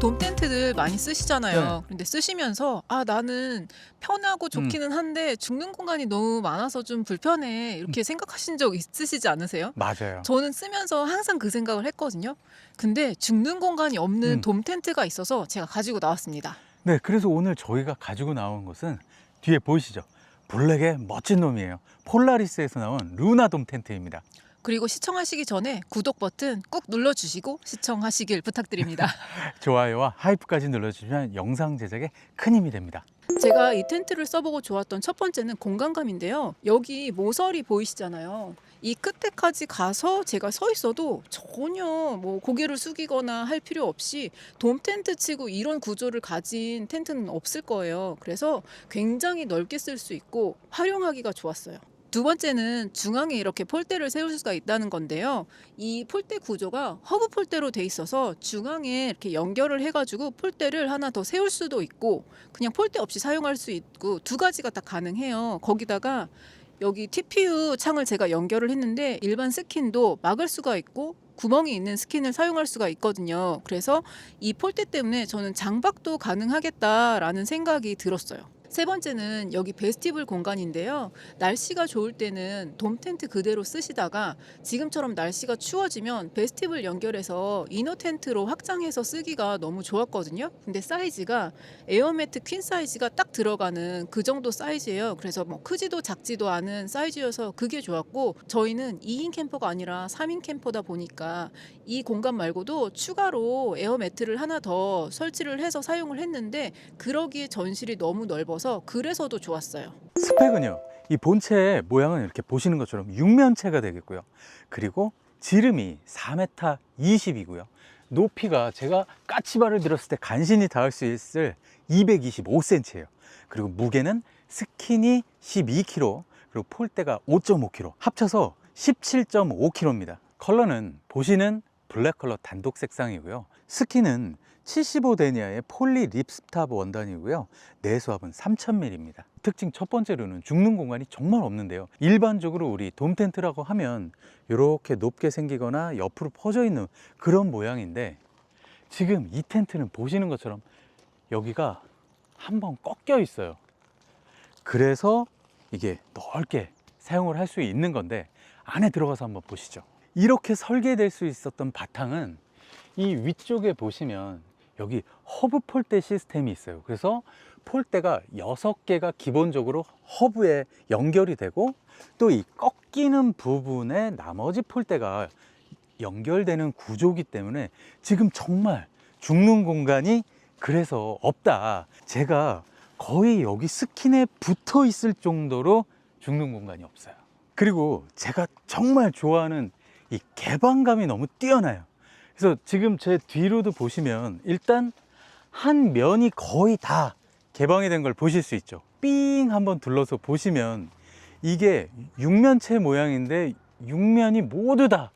돔 텐트들 많이 쓰시잖아요. 네. 근데 쓰시면서 아 나는 편하고 좋기는 한데 죽는 공간이 너무 많아서 좀 불편해 이렇게 생각하신 적 있으시지 않으세요? 맞아요. 저는 쓰면서 항상 그 생각을 했거든요. 근데 죽는 공간이 없는 음. 돔 텐트가 있어서 제가 가지고 나왔습니다. 네, 그래서 오늘 저희가 가지고 나온 것은 뒤에 보이시죠? 블랙의 멋진 놈이에요. 폴라리스에서 나온 루나돔 텐트입니다. 그리고 시청하시기 전에 구독 버튼 꾹 눌러주시고 시청하시길 부탁드립니다. 좋아요와 하이프까지 눌러주시면 영상 제작에 큰 힘이 됩니다. 제가 이 텐트를 써보고 좋았던 첫 번째는 공간감인데요. 여기 모서리 보이시잖아요. 이 끝에까지 가서 제가 서 있어도 전혀 뭐 고개를 숙이거나 할 필요 없이 돔 텐트 치고 이런 구조를 가진 텐트는 없을 거예요. 그래서 굉장히 넓게 쓸 수 있고 활용하기가 좋았어요. 두 번째는 중앙에 이렇게 폴대를 세울 수가 있다는 건데요. 이 폴대 구조가 허브 폴대로 돼 있어서 중앙에 이렇게 연결을 해가지고 폴대를 하나 더 세울 수도 있고 그냥 폴대 없이 사용할 수 있고 두 가지가 다 가능해요. 거기다가 여기 TPU 창을 제가 연결을 했는데 일반 스킨도 막을 수가 있고 구멍이 있는 스킨을 사용할 수가 있거든요. 그래서 이 폴대 때문에 저는 장박도 가능하겠다라는 생각이 들었어요. 세 번째는 여기 베스티블 공간인데요. 날씨가 좋을 때는 돔 텐트 그대로 쓰시다가 지금처럼 날씨가 추워지면 베스티블 연결해서 이너 텐트로 확장해서 쓰기가 너무 좋았거든요. 근데 사이즈가 에어매트 퀸 사이즈가 딱 들어가는 그 정도 사이즈예요. 그래서 뭐 크지도 작지도 않은 사이즈여서 그게 좋았고 저희는 2인 캠퍼가 아니라 3인 캠퍼다 보니까 이 공간 말고도 추가로 에어매트를 하나 더 설치를 해서 사용을 했는데 그러기에 전실이 너무 넓어 서 그래서도 좋았어요. 스펙은요. 이 본체의 모양은 이렇게 보시는 것처럼 육면체가 되겠고요. 그리고 지름이 4m 20이고요. 높이가 제가 까치발을 들었을 때 간신히 닿을 수 있을 225cm예요. 그리고 무게는 스킨이 12kg, 그리고 폴대가 5.5kg, 합쳐서 17.5kg입니다. 컬러는 보시는 블랙 컬러 단독 색상이고요. 스킨은 75데니아의 폴리 립스탑 원단이고요. 내수압은 3000ml입니다. 특징 첫 번째로는 죽는 공간이 정말 없는데요. 일반적으로 우리 돔 텐트라고 하면 이렇게 높게 생기거나 옆으로 퍼져 있는 그런 모양인데 지금 이 텐트는 보시는 것처럼 여기가 한번 꺾여 있어요. 그래서 이게 넓게 사용을 할 수 있는 건데 안에 들어가서 한번 보시죠. 이렇게 설계될 수 있었던 바탕은 이 위쪽에 보시면 여기 허브 폴대 시스템이 있어요. 그래서 폴대가 6개가 기본적으로 허브에 연결이 되고 또 이 꺾이는 부분에 나머지 폴대가 연결되는 구조기 때문에 지금 정말 죽는 공간이 그래서 없다. 제가 거의 여기 스킨에 붙어 있을 정도로 죽는 공간이 없어요. 그리고 제가 정말 좋아하는 이 개방감이 너무 뛰어나요. 그래서 지금 제 뒤로도 보시면 일단 한 면이 거의 다 개방이 된 걸 보실 수 있죠. 삥 한번 둘러서 보시면 이게 육면체 모양인데 육면이 모두 다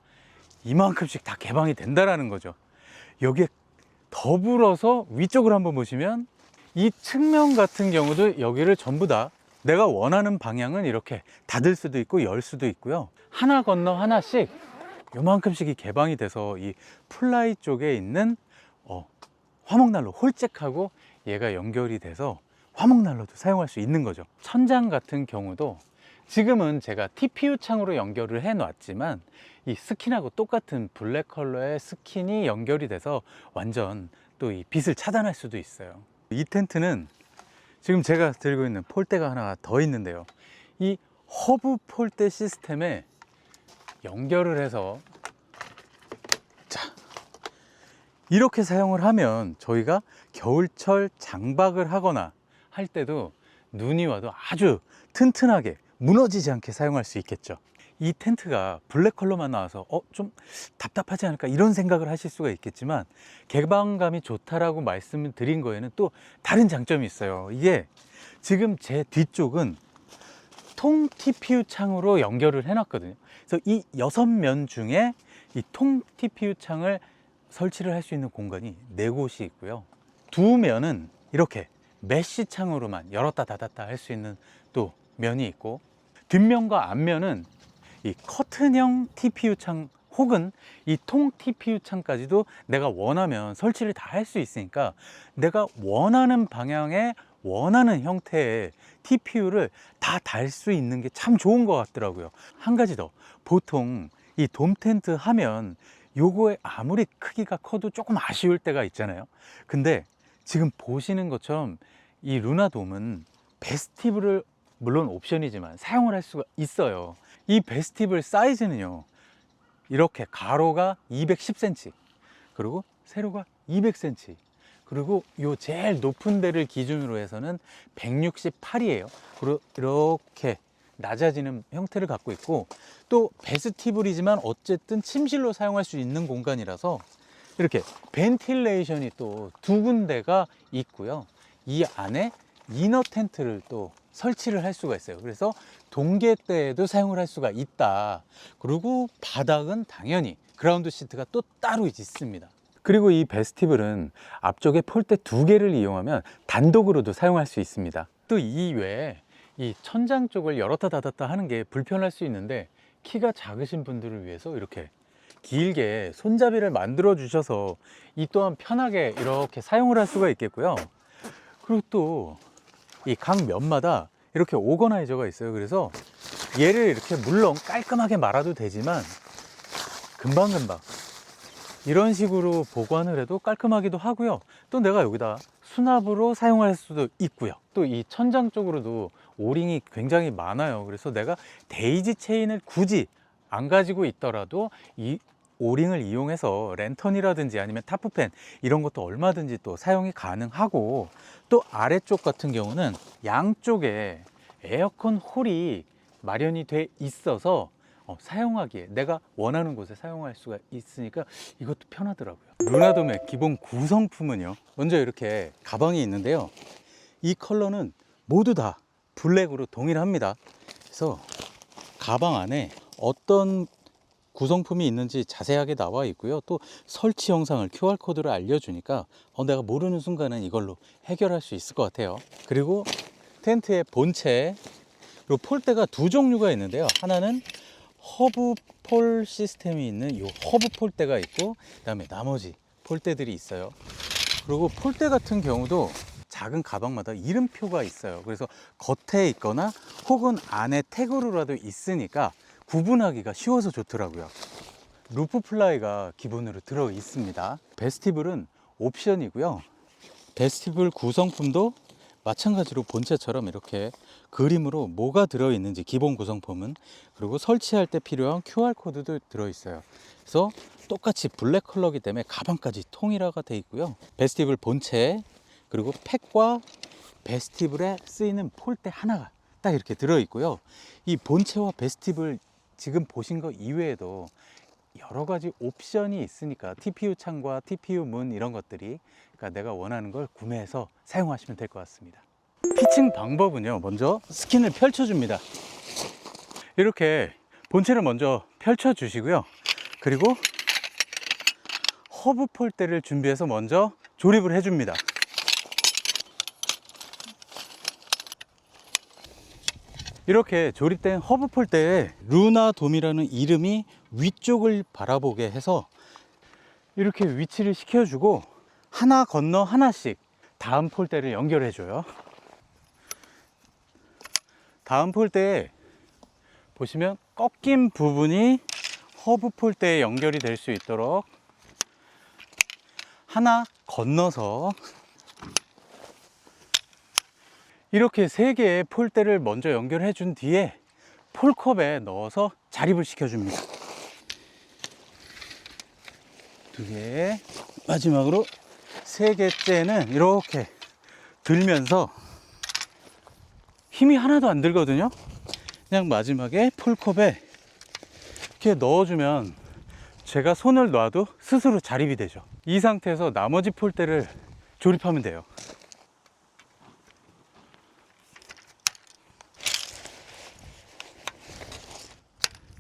이만큼씩 다 개방이 된다라는 거죠. 여기에 더불어서 위쪽을 한번 보시면 이 측면 같은 경우도 여기를 전부 다 내가 원하는 방향은 이렇게 닫을 수도 있고 열 수도 있고요. 하나 건너 하나씩 요만큼씩이 개방이 돼서 이 플라이 쪽에 있는 어, 화목난로 홀잭하고 얘가 연결이 돼서 화목난로도 사용할 수 있는 거죠. 천장 같은 경우도 지금은 제가 TPU 창으로 연결을 해 놨지만 이 스킨하고 똑같은 블랙 컬러의 스킨이 연결이 돼서 완전 또 이 빛을 차단할 수도 있어요. 이 텐트는 지금 제가 들고 있는 폴대가 하나 더 있는데요. 이 허브 폴대 시스템에 연결을 해서 자 이렇게 사용을 하면 저희가 겨울철 장박을 하거나 할 때도 눈이 와도 아주 튼튼하게 무너지지 않게 사용할 수 있겠죠. 이 텐트가 블랙 컬러만 나와서 어 좀 답답하지 않을까 이런 생각을 하실 수가 있겠지만 개방감이 좋다라고 말씀을 드린 거에는 또 다른 장점이 있어요. 이게 지금 제 뒤쪽은 통 TPU 창으로 연결을 해놨거든요. 그래서 이 여섯 면 중에 이 통 TPU 창을 설치를 할 수 있는 공간이 네 곳이 있고요. 두 면은 이렇게 메쉬 창으로만 열었다 닫았다 할 수 있는 또 면이 있고 뒷면과 앞면은 이 커튼형 TPU 창 혹은 이 통 TPU 창까지도 내가 원하면 설치를 다 할 수 있으니까 내가 원하는 방향에 원하는 형태의 TPU를 다 달 수 있는 게 참 좋은 것 같더라고요. 한 가지 더. 보통 이 돔 텐트 하면 요거의 아무리 크기가 커도 조금 아쉬울 때가 있잖아요. 근데 지금 보시는 것처럼 이 루나돔은 베스티블을 물론 옵션이지만 사용을 할 수가 있어요. 이 베스티블 사이즈는요. 이렇게 가로가 210cm 그리고 세로가 200cm 그리고 요 제일 높은 데를 기준으로 해서는 168이에요. 그리고 이렇게 낮아지는 형태를 갖고 있고 또 베스티블이지만 어쨌든 침실로 사용할 수 있는 공간이라서 이렇게 벤틸레이션이 또 두 군데가 있고요. 이 안에 이너 텐트를 또 설치를 할 수가 있어요. 그래서 동계 때에도 사용을 할 수가 있다. 그리고 바닥은 당연히 그라운드 시트가 또 따로 있습니다. 그리고 이 베스티블은 앞쪽에 폴대 두 개를 이용하면 단독으로도 사용할 수 있습니다. 또 이 외에 이 천장 쪽을 열었다 닫았다 하는 게 불편할 수 있는데 키가 작으신 분들을 위해서 이렇게 길게 손잡이를 만들어 주셔서 이 또한 편하게 이렇게 사용을 할 수가 있겠고요. 그리고 또 이 각 면마다 이렇게 오거나이저가 있어요. 그래서 얘를 이렇게 물론 깔끔하게 말아도 되지만 금방금방 이런 식으로 보관을 해도 깔끔하기도 하고요. 또 내가 여기다 수납으로 사용할 수도 있고요. 또 이 천장 쪽으로도 오링이 굉장히 많아요. 그래서 내가 데이지 체인을 굳이 안 가지고 있더라도 이 오링을 이용해서 랜턴이라든지 아니면 타프팬 이런 것도 얼마든지 또 사용이 가능하고 또 아래쪽 같은 경우는 양쪽에 에어컨 홀이 마련이 돼 있어서 어, 사용하기에 내가 원하는 곳에 사용할 수가 있으니까 이것도 편하더라고요. 루나돔의 기본 구성품은요. 먼저 이렇게 가방이 있는데요. 이 컬러는 모두 다 블랙으로 동일합니다. 그래서 가방 안에 어떤 구성품이 있는지 자세하게 나와 있고요. 또 설치 영상을 QR코드로 알려주니까 어, 내가 모르는 순간은 이걸로 해결할 수 있을 것 같아요. 그리고 텐트의 본체, 요 폴대가 두 종류가 있는데요. 하나는 허브 폴 시스템이 있는 요 허브 폴대가 있고 그다음에 나머지 폴대들이 있어요. 그리고 폴대 같은 경우도 작은 가방마다 이름표가 있어요. 그래서 겉에 있거나 혹은 안에 태그로라도 있으니까 구분하기가 쉬워서 좋더라고요. 루프 플라이가 기본으로 들어 있습니다. 베스티블은 옵션이고요. 베스티블 구성품도 마찬가지로 본체처럼 이렇게 그림으로 뭐가 들어있는지 기본 구성품은 그리고 설치할 때 필요한 QR코드도 들어있어요. 그래서 똑같이 블랙 컬러기 때문에 가방까지 통일화가 되어 있고요. 베스티블 본체 그리고 팩과 베스티블에 쓰이는 폴대 하나가 딱 이렇게 들어있고요. 이 본체와 베스티블 지금 보신 거 이외에도 여러 가지 옵션이 있으니까 TPU 창과 TPU 문 이런 것들이 그러니까 내가 원하는 걸 구매해서 사용하시면 될 것 같습니다. 피칭 방법은요. 먼저 스킨을 펼쳐 줍니다. 이렇게 본체를 먼저 펼쳐 주시고요. 그리고 허브 폴대를 준비해서 먼저 조립을 해 줍니다. 이렇게 조립된 허브 폴대에 루나돔이라는 이름이 위쪽을 바라보게 해서 이렇게 위치를 시켜주고 하나 건너 하나씩 다음 폴대를 연결해 줘요. 다음 폴대에 보시면 꺾인 부분이 허브 폴대에 연결이 될 수 있도록 하나 건너서 이렇게 세 개의 폴대를 먼저 연결해 준 뒤에 폴컵에 넣어서 자립을 시켜 줍니다. 두 개, 마지막으로 세 개째는 이렇게 들면서 힘이 하나도 안 들거든요. 그냥 마지막에 폴컵에 이렇게 넣어주면 제가 손을 놔도 스스로 자립이 되죠. 이 상태에서 나머지 폴대를 조립하면 돼요.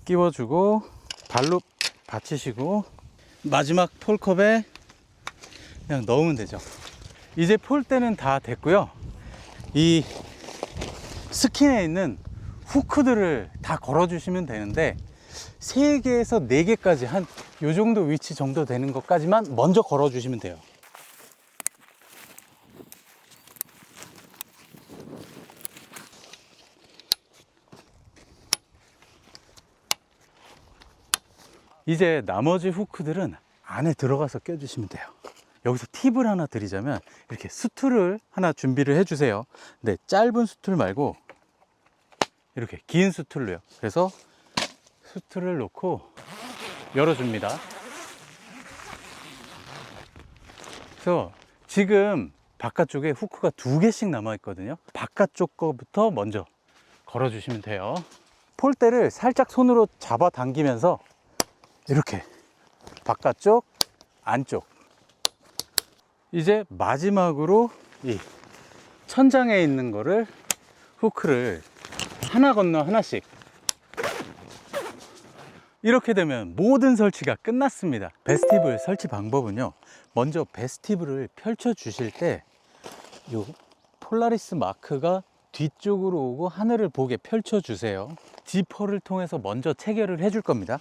끼워주고 발로 받치시고 마지막 폴컵에 그냥 넣으면 되죠. 이제 폴대는 다 됐고요. 이 스킨에 있는 후크들을 다 걸어주시면 되는데 3개에서 4개까지 한 요 정도 위치 정도 되는 것까지만 먼저 걸어 주시면 돼요. 이제 나머지 후크들은 안에 들어가서 껴주시면 돼요. 여기서 팁을 하나 드리자면 이렇게 수틀을 하나 준비를 해주세요. 근데 짧은 수틀 말고 이렇게 긴 수틀로요. 그래서 수틀을 놓고 열어줍니다. 그래서 지금 바깥쪽에 후크가 두 개씩 남아 있거든요. 바깥쪽 거부터 먼저 걸어 주시면 돼요. 폴대를 살짝 손으로 잡아 당기면서 이렇게 바깥쪽, 안쪽. 이제 마지막으로 이 천장에 있는 거를 후크를 하나 건너 하나씩 이렇게 되면 모든 설치가 끝났습니다. 베스티블 설치 방법은요. 먼저 베스티블을 펼쳐 주실 때 요 폴라리스 마크가 뒤쪽으로 오고 하늘을 보게 펼쳐 주세요. 지퍼를 통해서 먼저 체결을 해줄 겁니다.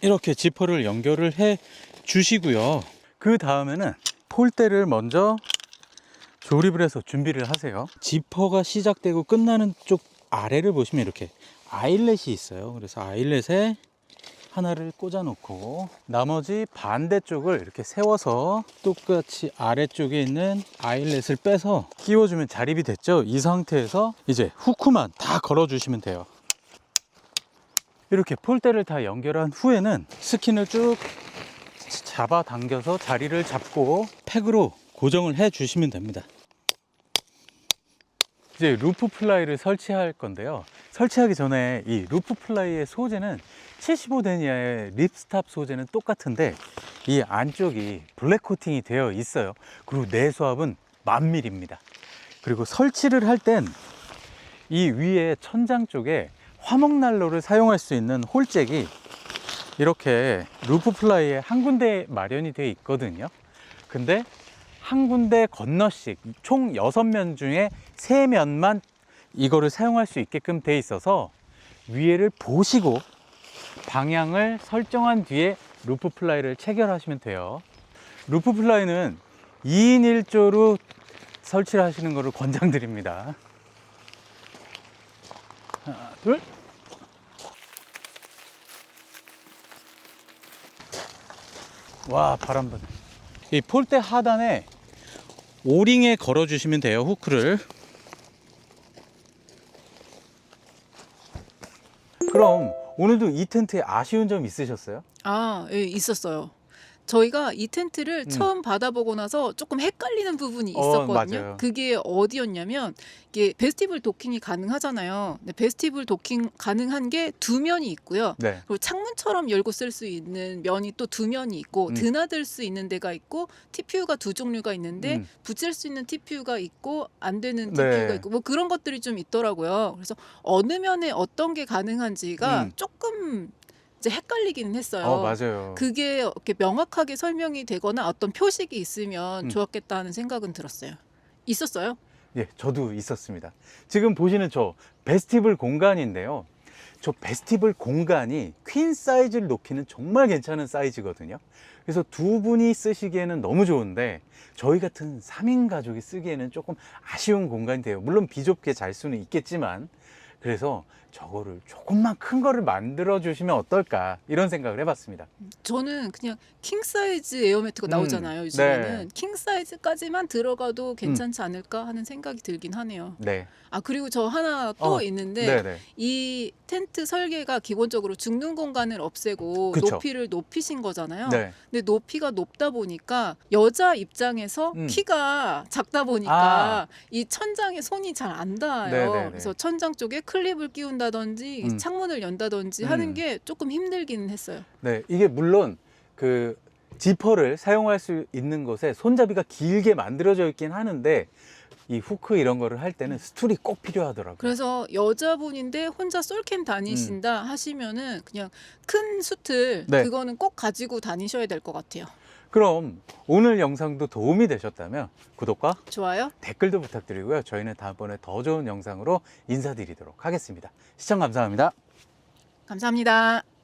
이렇게 지퍼를 연결을 해 주시고요. 그 다음에는 폴대를 먼저 조립을 해서 준비를 하세요. 지퍼가 시작되고 끝나는 쪽 아래를 보시면 이렇게 아일렛이 있어요. 그래서 아일렛에 하나를 꽂아 놓고 나머지 반대쪽을 이렇게 세워서 똑같이 아래쪽에 있는 아일렛을 빼서 끼워주면 자립이 됐죠. 이 상태에서 이제 후크만 다 걸어 주시면 돼요. 이렇게 폴대를 다 연결한 후에는 스킨을 쭉 잡아 당겨서 자리를 잡고 팩으로 고정을 해 주시면 됩니다. 이제 루프 플라이를 설치할 건데요. 설치하기 전에 이 루프 플라이의 소재는 75데니아의 립스탑 소재는 똑같은데 이 안쪽이 블랙 코팅이 되어 있어요. 그리고 내수압은 만밀입니다. 그리고 설치를 할 땐 이 위에 천장 쪽에 화목난로를 사용할 수 있는 홀잭이 이렇게 루프 플라이에 한 군데 마련이 되어 있거든요. 근데 한 군데 건너씩 총 6면 중에 3면만 이거를 사용할 수 있게끔 돼 있어서 위에를 보시고 방향을 설정한 뒤에 루프 플라이를 체결하시면 돼요. 루프 플라이는 2인 1조로 설치를 하시는 것을 권장드립니다. 하나, 둘. 와, 바람 부네. 이 폴대 하단에 오링에 걸어 주시면 돼요, 후크를. 그럼 오늘도 이 텐트에 아쉬운 점 있으셨어요? 아, 예, 있었어요. 저희가 이 텐트를 음. 처음 받아보고 나서 조금 헷갈리는 부분이 어, 있었거든요. 맞아요. 그게 어디였냐면 이게 베스티블 도킹이 가능하잖아요. 근데 베스티블 도킹 가능한 게 두 면이 있고요. 네. 그리고 창문처럼 열고 쓸 수 있는 면이 또 두 면이 있고 음. 드나들 수 있는 데가 있고 TPU가 두 종류가 있는데 음. 붙일 수 있는 TPU가 있고 안 되는 네. TPU가 있고 뭐 그런 것들이 좀 있더라고요. 그래서 어느 면에 어떤 게 가능한지가 음. 조금 이제 헷갈리기는 했어요. 어, 맞아요. 그게 이렇게 명확하게 설명이 되거나 어떤 표식이 있으면 음. 좋았겠다는 생각은 들었어요. 있었어요? 예, 저도 있었습니다. 지금 보시는 저 베스티블 공간인데요. 저 베스티블 공간이 퀸 사이즈를 놓기는 정말 괜찮은 사이즈거든요. 그래서 두 분이 쓰시기에는 너무 좋은데 저희 같은 3인 가족이 쓰기에는 조금 아쉬운 공간이 돼요. 물론 비좁게 잘 수는 있겠지만 그래서 저거를 조금만 큰 거를 만들어 주시면 어떨까 이런 생각을 해봤습니다. 저는 그냥 킹 사이즈 에어매트가 음, 나오잖아요. 요즘에는 네. 킹 사이즈까지만 들어가도 괜찮지 않을까 하는 생각이 들긴 하네요. 네, 아 그리고 저 하나 또 어, 있는데 네, 네. 이 텐트 설계가 기본적으로 죽는 공간을 없애고 그쵸. 높이를 높이신 거잖아요. 네. 근데 높이가 높다 보니까 여자 입장에서 음. 키가 작다 보니까 아. 이 천장에 손이 잘 안 닿아요. 네네네. 그래서 천장 쪽에 클립을 끼운다든지 음. 창문을 연다든지 음. 하는 게 조금 힘들기는 했어요. 네, 이게 물론 그 지퍼를 사용할 수 있는 곳에 손잡이가 길게 만들어져 있긴 하는데 이 후크 이런 거를 할 때는 스툴이 꼭 필요하더라고요. 그래서 여자분인데 혼자 솔캠 다니신다 하시면은 그냥 큰 수틀 네. 그거는 꼭 가지고 다니셔야 될 것 같아요. 그럼 오늘 영상도 도움이 되셨다면 구독과 좋아요? 댓글도 부탁드리고요. 저희는 다음번에 더 좋은 영상으로 인사드리도록 하겠습니다. 시청 감사합니다. 감사합니다.